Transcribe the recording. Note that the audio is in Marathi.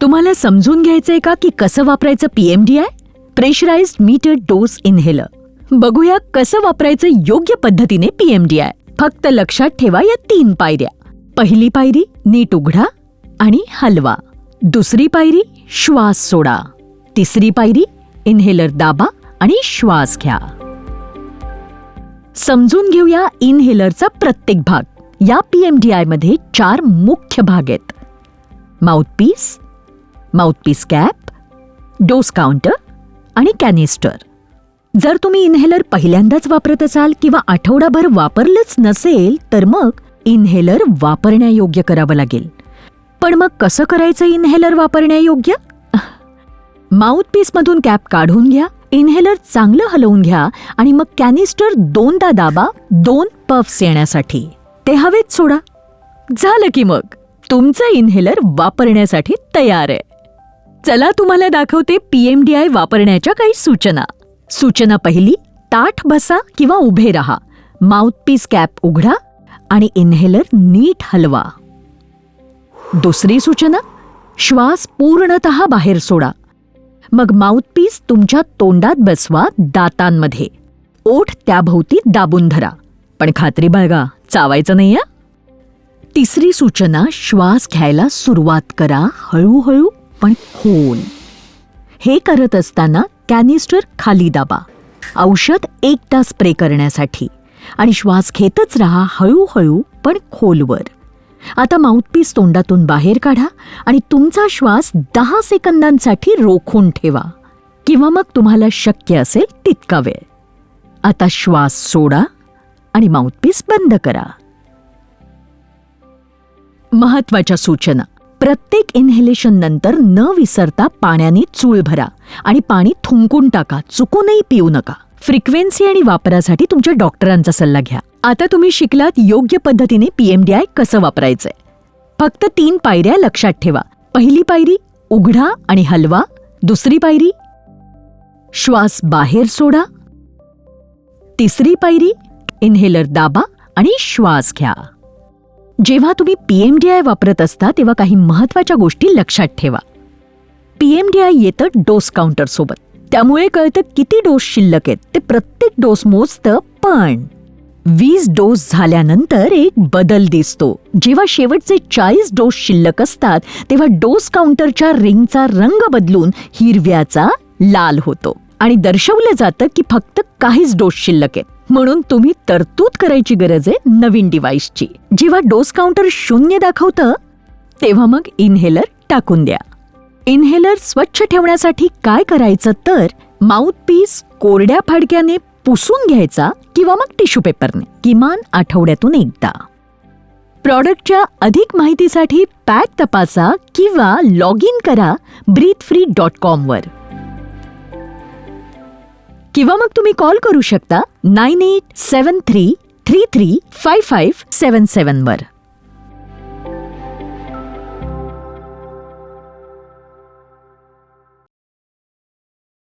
तुम्हाला समजून घ्यायचंय का की कसं वापरायचं PMDI pressurised meter dose inhaler बघूया कसं वापरायचं योग्य पद्धतीने पीएमडीआय फक्त लक्षात ठेवा या तीन पायऱ्या. पहिली पायरी नीट उघडा आणि हलवा. दुसरी पायरी श्वास सोडा. तिसरी पायरी इनहेलर दाबा आणि श्वास घ्या. समजून घेऊया इनहेलरचा प्रत्येक भाग. या पीएमडीआयमध्ये चार मुख्य भाग आहेत. Mouthpiece mouthpiece cap dose counter आणि कॅनिस्टर. जर तुम्ही इन्हेलर पहिल्यांदाच वापरत असाल किंवा आठवडाभर वापरलंच नसेल तर मग इन्हेलर वापरण्यायोग्य करावं लागेल. पण मग कसं करायचं इन्हेलर वापरण्यायोग्य? माउथपीसमधून कॅप काढून घ्या इन्हेलर चांगलं हलवून घ्या आणि मग कॅनिस्टर दोनदा दाबा दोन पफ्स येण्यासाठी. ते हवेत सोडा. झालं की मग. तुमचं इन्हेलर वापरण्यासाठी तयार आहे. चला तुम्हाला दाखवते पीएमडीआय वापरण्याच्या काही सूचना. सूचना पहिली ताठ बसा किंवा उभे राहा. माउथपीस कॅप उघडा आणि इन्हेलर नीट हलवा. दुसरी सूचना श्वास पूर्णतः बाहेर सोडा. मग माउथपीस तुमच्या तोंडात बसवा दातांमध्ये. ओठ त्याभोवती दाबून धरा. पण खात्री बाळगा चावायचं नाही तिसरी सूचना श्वास घ्यायला सुरुवात करा हळूहळू. पण खोल हे करत असताना कॅनिस्टर खाली दाबा. औषध एकदा स्प्रे करण्यासाठी. आणि श्वास घेतच राहा हळूहळू पण खोलवर. आता माउथपीस तोंडातून बाहेर काढा आणि तुमचा श्वास दहा सेकंदांसाठी रोखून ठेवा. किंवा मग तुम्हाला शक्य असेल तितका वेळ. आता श्वास सोडा आणि माउथपीस बंद करा. महत्त्वाच्या सूचना. प्रत्येक इन्हेलेशन नंतर न विसरता पाण्याने चूळ भरा आणि पाणी थुंकून टाका चुकूनही पिऊ नका. फ्रिक्वेन्सी आणि वापरासाठी तुमच्या डॉक्टरांचा सल्ला घ्या. आता तुम्ही शिकलात योग्य पद्धतीने पीएमडीआय कसं वापरायचंय. फक्त तीन पायऱ्या लक्षात ठेवा. पहिली पायरी उघडा आणि हलवा. दुसरी पायरी श्वास बाहेर सोडा. तिसरी पायरी इन्हेलर दाबा आणि श्वास घ्या. जेव्हा तुम्ही पी एम डी आय वापरत असता तेव्हा काही महत्त्वाच्या गोष्टी लक्षात ठेवा. पी एम डी आय येतं डोस काउंटरसोबत त्यामुळे कळतं किती डोस शिल्लक आहेत. ते प्रत्येक डोस मोजतं पण. वीस डोस झाल्यानंतर एक बदल दिसतो. जेव्हा शेवटचे चाळीस डोस शिल्लक असतात तेव्हा डोस काउंटरच्या रिंगचा रंग बदलून हिरव्याचा लाल होतो. आणि दर्शवलं जातं की फक्त काहीच डोस शिल्लक आहेत. म्हणून तुम्ही तरतूद करायची गरज आहे नवीन डिव्हाइसची. जेव्हा डोस काउंटर शून्य दाखवतं तेव्हा मग इन्हेलर टाकून द्या. इन्हेलर स्वच्छ ठेवण्यासाठी काय करायचं तर माउथपीस कोरड्या फाडक्याने पुसून घ्यायचा किंवा मग टिश्यू पेपरने किमान आठवड्यातून एकदा. प्रॉडक्टच्या अधिक माहितीसाठी पॅक तपासा किंवा लॉग इन करा ब्रीथ फ्री डॉट कॉमवर. किंवा मग तुम्ही कॉल करू शकता nine eight seven three three three five five seven सेवनवर.